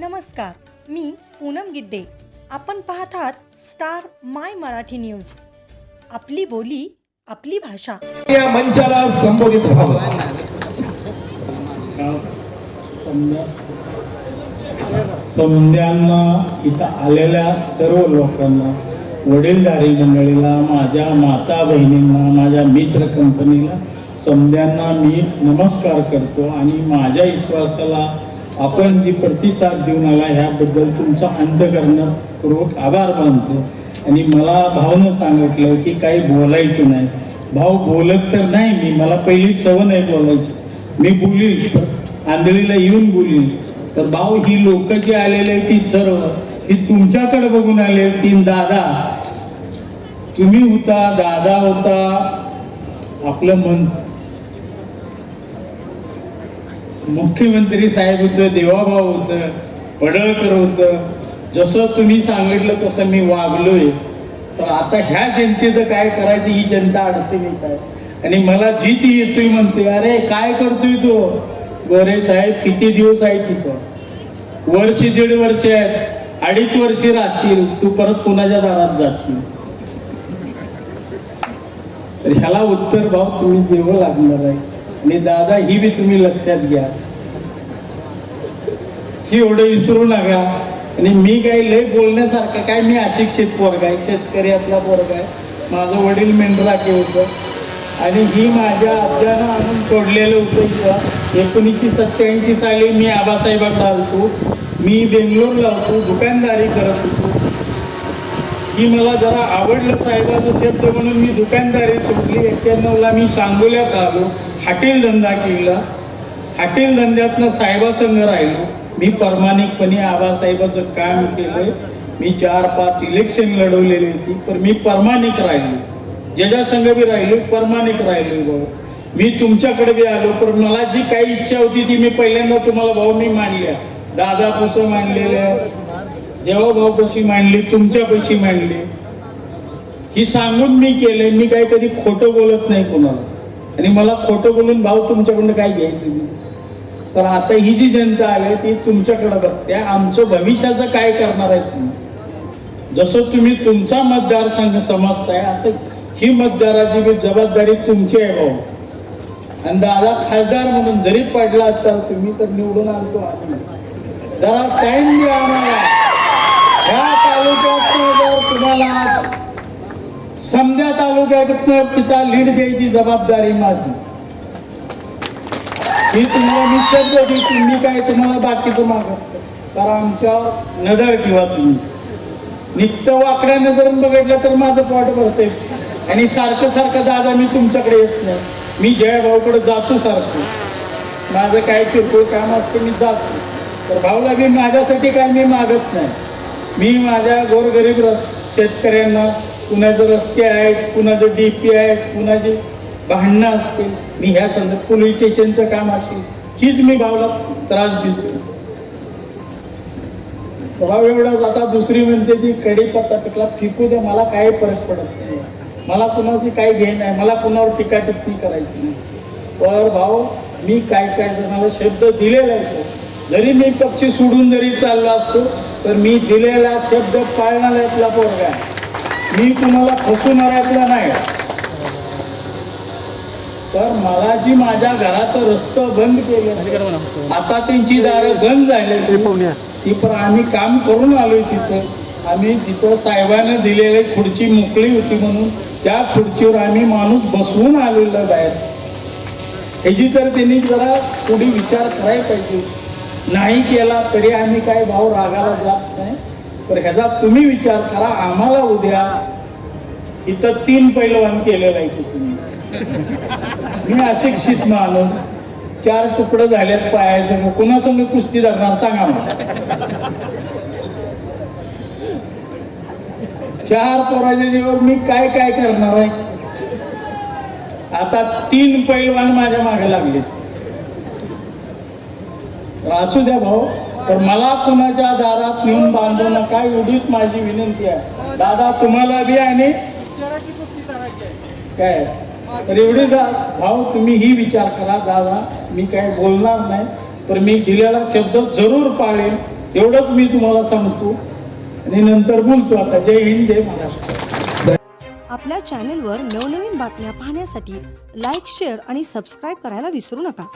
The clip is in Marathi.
नमस्कार मी पूनम गिड्डे. आपण पाहत आहात स्टार माय मराठी न्यूज. आपली बोली आपली भाषा. या मंचाला संबोधित व्हावं. समद्यांना इथं आलेल्या सर्व लोकांना वडीलधारी मंडळीला माझ्या माता बहिणींना माझ्या मित्र कंपनीला समद्यांना मी नमस्कार करतो आणि माझ्या विश्वासाला आपण जी प्रतिसाद देऊन आला ह्याबद्दल तुमचा अंतकरणपूर्वक आभार मानतो. आणि मला भावनं सांगितलं की काही बोलायचं नाही. भाऊ बोलत तर नाही मी मला पहिली सवय नाही बोलायची. मी बोलील आंधळीला येऊन बोलील तर भाऊ ही लोक जी आलेले आहेत ती सर्व ही तुमच्याकडे बघून आले तीन दादा. तुम्ही होता दादा होता. आपलं मन मुख्यमंत्री साहेब होतं देवाभाऊ होतं पडळकर होतं. जसं तुम्ही सांगितलं तसं मी वागलोय. तर आता ह्या जनतेचं काय करायचं ही जनता अडचणीत आहे. आणि मला जी ती येतोय म्हणते अरे काय करतोय तो? गोरे साहेब किती दिवस आहे तिथं? वर्ष दीड वर्ष आहेत. अडीच वर्ष राहतील. तू परत कुणाच्या दारात जातील तर ह्याला उत्तर भाव तुम्ही देवं लागणार आहे. आणि दादा ही बी तुम्ही लक्षात घ्या. हे एवढं विसरू नका. आणि मी काही लय बोलण्यासारखं काय मी अशिक्षित पोरग आहे शेतकऱ्यातला पोरग आहे. माझं वडील मेंढराखे होतं. आणि ही माझ्या आज्यानं आणून सोडलेलं होतं इथं. एकोणीसशे सत्त्याऐंशी साली मी आबासाहेबा आलतो. मी बेंगलोरला होतो दुकानदारी करत होतो. की मला जरा आवडलं साहेबाचं शब्द म्हणून मी दुकानदारी सोडली. एक्क्याण्णवला मी सांगोल्यात आलो हॉटेल धंदा केला. हॉटेल धंद्यातनं साहेबासंग राहिलो मी प्रामाणिकपणे आबासाहेबाचं काम केलंय. मी चार पाच इलेक्शन लढवलेली होती पण मी प्रामाणिक राहिलो. ज्याच्या संघ बी राहिलो प्रामाणिक राहिलो भाऊ मी तुमच्याकडे बी आलो पण मला जी काही इच्छा होती ती मी पहिल्यांदा तुम्हाला भाऊ मी मांडल्या. दादा कसं मांडलेल्या? देवा भाऊ कशी मांडली? तुमच्या कशी मांडली? ही सांगून मी केलंय. मी काही कधी खोटं बोलत नाही कोणाला. आणि मला खोटं बोलून भाऊ तुमच्याकडनं काय घ्यायचं? नाही तर आता ही जी जनता आली ती तुमच्याकडे बघते. आमचं भविष्याचं काय करणार आहे तुम्ही? जसं तुम्ही तुमचा मतदारसंघ समजताय असं ही मतदाराची बी जबाबदारी तुमची आहे भाऊ. आणि दादा खासदार म्हणून जरी पडला असाल तुम्ही तर निवडून आणतो आम्ही. जरा टाइम द्या आम्हाला. ह्या तालुक्यात जर तुम्हाला समजा तालुक्यात तिचा लीड द्यायची जबाबदारी माझी. मी तुम्हाला निश्चित शब्द तुम्ही काय तुम्हाला बाकीचं मागत कारण आमच्या नदर किंवा तुम्ही. नित्य वाकड्या नजरून बघितलं तर माझं पोट भरते आणि सारखं सारखं दादा मी तुमच्याकडे येत नाही. मी जयभाऊकडे जातो सारखं. माझं काय किरकोळ काम असतं मी जातो. तर भाऊला मी माझ्यासाठी काय मी मागत नाही. मी माझ्या गोरगरीब रस- शेतकऱ्यांना कुणाचे रस्ते आहेत कुणाचं डीपी आहेत कुणाचे भांडणं असतील मी ह्या संदर्भात पोलीस स्टेशनचं काम असेल हीच मी भाऊला त्रास देतो. भाऊ एवढा आता दुसरी म्हणते ती कडी पत्ता पिकला फिकू दे मला काही फरक पडत नाही. मला कुणाची काही घेण नाही मला कुणावर टीका टिप्पणी करायची नाही. पर भाऊ मी काय काय जणाला शब्द दिलेला आहे जरी मी पक्ष सोडून जरी चालला असतो तर मी दिलेला शब्द पाळणाऱ्यातला पोरगा मी मी कुणाला फसवणाऱ्यातला नाही. तर मला जी माझ्या घराचं रस्तं बंद केलं. आता त्यांची दारं बंद झाली. ती पण आम्ही काम करून आलोय तिथं. आम्ही तिथं साहेबाने दिलेली खुर्ची मोकळी होती म्हणून त्या खुर्चीवर आम्ही माणूस बसवून आलेलो बाहेर. ह्याची तर त्यांनी जरा थोडी विचार करायला पाहिजे. नाही केला तरी आम्ही काय भाव रागाला जात नाही. तर ह्याचा तुम्ही विचार करा आम्हाला उद्या इथं तीन पैलवान केलेला आहे तुम्ही मी अशिक्षित माणूस. चार तुकडं झाल्यात पायासंग कुणासंग कुस्ती धरणार सांगा मला. चार पराजयावर मी काय काय करणार आहे? आता तीन पैलवान माझ्या मागे लागले. असू द्या भाऊ तर मला कुणाच्या दारात नेऊन बांधू नका एवढीच माझी विनंती आहे. दादा तुम्हाला बी आणि काय? तर एवढे जा भाऊ तुम्ही ही विचार करा दादा मी काय बोलणार नाही तर मी दिलेला शब्द जरूर पाळेन एवढंच मी तुम्हाला सांगतो. आणि नंतर बोलतो आता. जय हिंद जय महाराष्ट्र. आपल्या चॅनेलवर नवनवीन बातम्या पाहण्यासाठी लाईक शेअर आणि सबस्क्राईब करायला विसरू नका.